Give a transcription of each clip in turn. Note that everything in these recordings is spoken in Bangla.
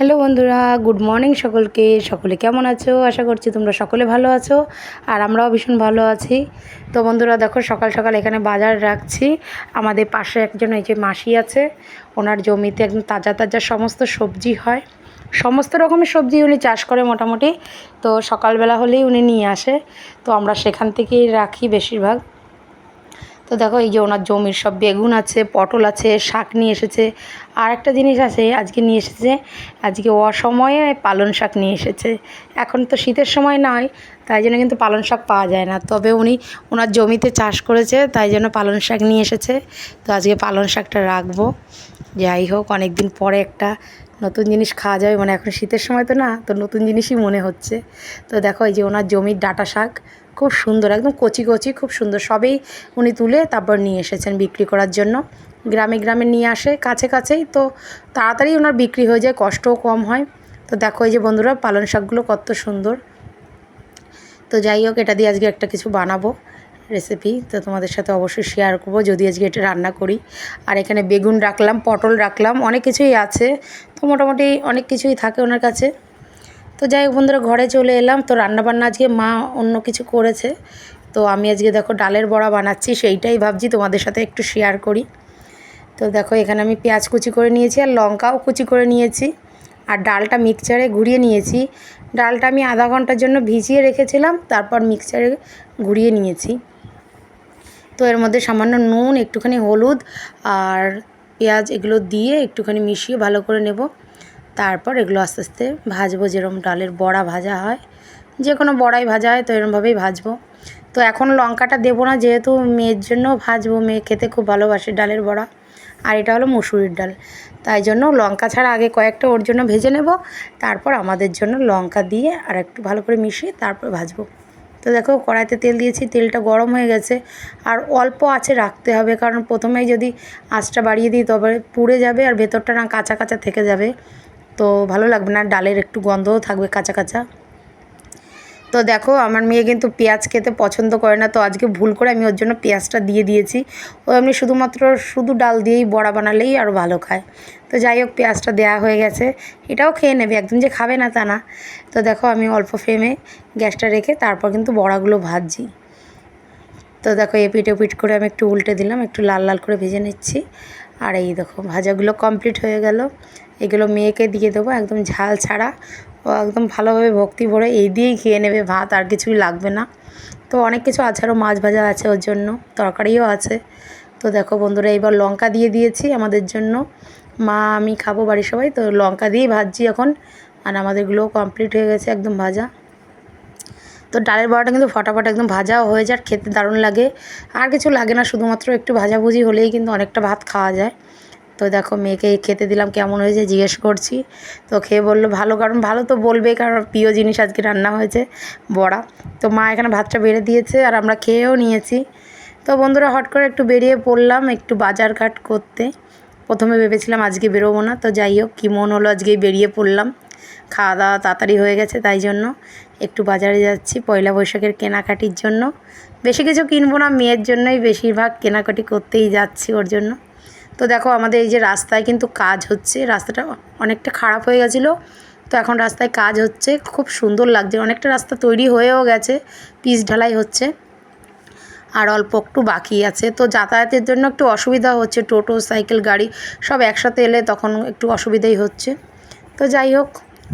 হ্যালো বন্ধুরা, গুড মর্নিং সকলকে। সকলে কেমন আছো? আশা করছি তোমরা সকলে ভালো আছো, আর আমরাও ভীষণ ভালো আছি। তো বন্ধুরা, দেখো সকাল সকাল এখানে বাজার রাখছি। আমাদের পাশে একজন এই যে মাসি আছে, ওনার জমিতে একদম তাজা তাজা সমস্ত সবজি হয়। সমস্ত রকমের সবজি উনি চাষ করে মোটামুটি। তো সকালবেলা হলেই উনি নিয়ে আসে। তো আমরা সেখান থেকেই রাখি বেশিরভাগ। তো দেখো, এই যে ওনার জমির সব বেগুন আছে, পটল আছে, শাক নিয়ে এসেছে। আর একটা জিনিস আছে, আজকে নিয়ে এসেছে, আজকে অসময়ে পালন শাক নিয়ে এসেছে। এখন তো শীতের সময় নয়, তাই জন্য কিন্তু পালন শাক পাওয়া যায় না। তবে উনি, ওনার জমিতে চাষ করেছে, তাই জন্য পালন শাক নিয়ে এসেছে। তো আজকে পালন শাকটা রাখব। যাই হোক অনেক দিন পরে একটা নতুন জিনিস খাওয়া যাবে। মানে এখন শীতের সময় তো না, তো নতুন জিনিসই মনে হচ্ছে। তো দেখো, এই যে ওনার জমির ডাটা শাক খুব সুন্দর, একদম কচি কচি, খুব সুন্দর। সবেই উনি তুলে তারপর নিয়ে এসেছেন বিক্রি করার জন্য। গ্রামে গ্রামে নিয়ে আসে, কাছে কাছেই তো তাড়াতাড়ি ওনার বিক্রি হয়ে যায়, কষ্টও কম হয়। তো দেখো এই যে বন্ধুরা, পালং শাকগুলো কত সুন্দর। তো যাই হোক, এটা দিয়ে আজকে একটা কিছু বানাবো রেসিপি তো তোমাদের সাথে অবশ্যই শেয়ার করব, যদি আজকে এটা রান্না করি। আর এখানে বেগুন রাখলাম, পটল রাখলাম, অনেক কিছুই আছে। তো মোটামুটি অনেক কিছুই থাকে ওনার কাছে। তো যাই হোক বন্ধুরা, ঘরে চলে এলাম। তো রান্নাবান্না আজকে মা অন্য কিছু করেছে। তো আমি আজকে দেখো ডালের বড়া বানাচ্ছি, সেইটাই ভাবছি তোমাদের সাথে একটু শেয়ার করি। তো দেখো এখানে আমি পেঁয়াজ কুচি করে নিয়েছি আর লঙ্কাও কুচি করে নিয়েছি আর ডালটা মিক্সচারে ঘুরিয়ে নিয়েছি। ডালটা আমি আধা ঘণ্টার জন্য ভিজিয়ে রেখেছিলাম, তারপর মিক্সচারে ঘুরিয়ে নিয়েছি। তো এর মধ্যে সামান্য নুন, একটুখানি হলুদ আর পেঁয়াজ এগুলো দিয়ে একটুখানি মিশিয়ে ভালো করে নেব। তারপর এগুলো আস্তে আস্তে ভাজবো, যেরকম ডালের বড়া ভাজা হয়। যে কোনো বড়াই ভাজা হয়, তো এরমভাবেই ভাজবো। তো এখন লঙ্কাটা দেবো না, যেহেতু মেয়ের জন্য ভাজবো, মেয়ে খেতে খুব ভালোবাসে ডালের বড়া। আর এটা হলো মুসুরির ডাল। তাই জন্য লঙ্কা ছাড়া আগে কয়েকটা ওর জন্য ভেজে নেব। তারপর আমাদের জন্য লঙ্কা দিয়ে আর একটু ভালো করে মিশিয়ে তারপর ভাজবো। তো দেখো, কড়াইতে তেল দিয়েছি, তেলটা গরম হয়ে গেছে। আর অল্প আছে রাখতে হবে, কারণ প্রথমেই যদি আঁচটা বাড়িয়ে দিই তবে পুড়ে যাবে আর ভেতরটা না কাঁচা কাঁচা থেকে যাবে। তো ভালো লাগবে না, ডালের একটু গন্ধও থাকবে কাঁচা কাঁচা। তো দেখো, আমার মেয়ে কিন্তু পেঁয়াজ খেতে পছন্দ করে না, তো আজকে ভুল করে আমি ওর জন্য পেঁয়াজটা দিয়ে দিয়েছি। ও এমনি শুধুমাত্র শুধু ডাল দিয়েই বড়া বানালেই আরও ভালো খায়। তো যাই হোক, পেঁয়াজটা দেওয়া হয়ে গেছে। এটাও খেয়ে নেবে, একদম যে খাবে না তা না। তো দেখো, আমি অল্প ফ্লেমে গ্যাসটা রেখে তারপর কিন্তু বড়াগুলো ভাজছি। তো দেখো এপিট ওপিট করে আমি একটু উল্টে দিলাম, একটু লাল লাল করে ভেজে নিচ্ছি। আর এই দেখো, ভাজাগুলো কমপ্লিট হয়ে গেল। এগুলো মেয়েকে দিয়ে দেবো, একদম ঝাল ছাড়া। ও একদম ভালোভাবে ভক্তি ভরে এই দিয়েই খেয়ে নেবে ভাত, আর কিছুই লাগবে না। তো অনেক কিছু আছে, আরও মাছ ভাজা আছে ওর জন্য, তরকারিও আছে। তো দেখো বন্ধুরা এইবার লঙ্কা দিয়ে দিয়েছি আমাদের জন্য। মা, আমি খাব বাড়ির সবাই, তো লঙ্কা দিয়েই ভাজছি এখন। আর আমাদেরগুলোও কমপ্লিট হয়ে গেছে একদম ভাজা। তো ডালের বড়াটা কিন্তু ফটাফট একদম ভাজাও হয়ে যায় খেতে দারুণ লাগে। আর কিছু লাগে না, শুধুমাত্র একটু ভাজাভুজি হলেই কিন্তু অনেকটা ভাত খাওয়া যায়। তো দেখো মেয়েকে খেতে দিলাম, কেমন হয়েছে জিজ্ঞেস করছি। তো খেয়ে বলল, ভালো, কারণ ভালো তো বলবে, কারণ প্রিয় জিনিস আজকে রান্না হয়েছে, বড়া। তো মা এখানে ভাতটা বেড়ে দিয়েছে আর আমরা খেয়েও নিয়েছি। তো বন্ধুরা, হট করে একটু বেরিয়ে পড়লাম একটু বাজার ঘাট করতে। প্রথমে ভেবেছিলাম আজকে বেরোবো না, তো যাই হোক, কী মন হলো আজকেই বেরিয়ে পড়লাম। খাওয়া দাওয়া তাড়াতাড়ি হয়ে গেছে তাই জন্য একটু বাজারে যাচ্ছি পয়লা বৈশাখের কেনাকাটির জন্য। বেশি কিছু কিনবো না, মেয়ের জন্যই বেশিরভাগ কেনাকাটি করতেই যাচ্ছি ওর জন্য। তো দেখো আমাদের এই যে রাস্তায় কিন্তু কাজ হচ্ছে, রাস্তাটা অনেকটা খারাপ হয়ে গেছিল। তো এখন রাস্তায় কাজ হচ্ছে, খুব সুন্দর লাগছে। অনেকটা রাস্তা তৈরি হয়েও গেছে, পিচ ঢালাই হচ্ছে, আর অল্প একটু বাকি আছে। তো যাতায়াতের জন্য একটু অসুবিধা হচ্ছে, টোটো, সাইকেল, গাড়ি সব একসাথে এলে তখন একটু অসুবিধাই হচ্ছে। তো যাই হোক,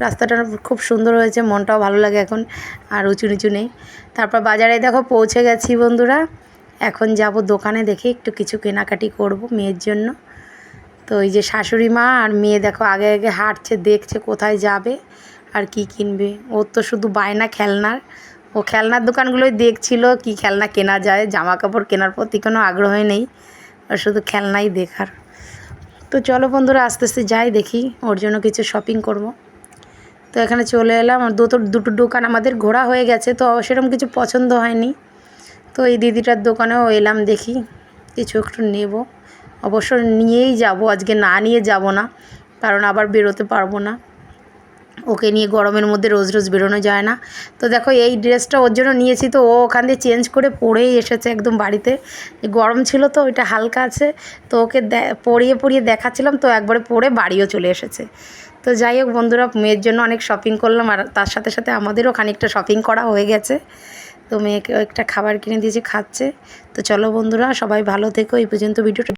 রাস্তাটা খুব সুন্দর হয়েছে, মনটাও ভালো লাগে এখন, আর উঁচু নিচু নেই। তারপর বাজারে দেখো পৌঁছে গেছি বন্ধুরা। এখন যাব দোকানে দেখে একটু কিছু কেনাকাটি করব মেয়ের জন্য। তো এই যে শাশুড়ি মা আর মেয়ে দেখো আগে আগে হাঁটছে, দেখছে কোথায় যাবে আর কি কিনবে। ওর তো শুধু বায়না খেলনার। ও খেলনার দোকানগুলোই দেখছিল কি খেলনা কেনা যায় জামা কাপড় কেনার প্রতি কোনো আগ্রহই নেই। আর শুধু খেলনাই দেখার। তো চলো বন্ধুরা, আস্তে আস্তে যাই দেখি ওর জন্য কিছু শপিং করব। তো এখানে চলে এলাম। আর দুটো দুটো দোকান আমাদের ঘোরা হয়ে গেছে, তো সেরকম কিছু পছন্দ হয়নি। তো এই দিদিটার দোকানেও এলাম দেখি, কিছু একটু নেব। অবশ্য নিয়েই যাব, আজকে না নিয়ে যাব না, কারণ আবার বেরোতে পারব না। ওকে নিয়ে গরমের মধ্যে রোজ রোজ বেরোনো যায় না। তো দেখো, এই ড্রেসটা ওর জন্য নিয়েছি, তো ও ওখান দিয়ে চেঞ্জ করে পরেই এসেছে একদম বাড়িতে। গরম ছিল তো ওইটা হালকা আছে। তো ওকে পরিয়ে পরিয়ে দেখাচ্ছিলাম, তো একবারে পরে বাড়িও চলে এসেছে। তো যাই হোক বন্ধুরা, মেয়ের জন্য অনেক শপিং করলাম, আর তার সাথে সাথে আমাদেরও খানিকটা শপিং করা হয়ে গেছে। তো মেয়েকে একটা খাবার কিনে দিয়েছে, খাচ্ছে। তো চলো বন্ধুরা, সবাই ভালো থেকো। এই পর্যন্ত ভিডিওটা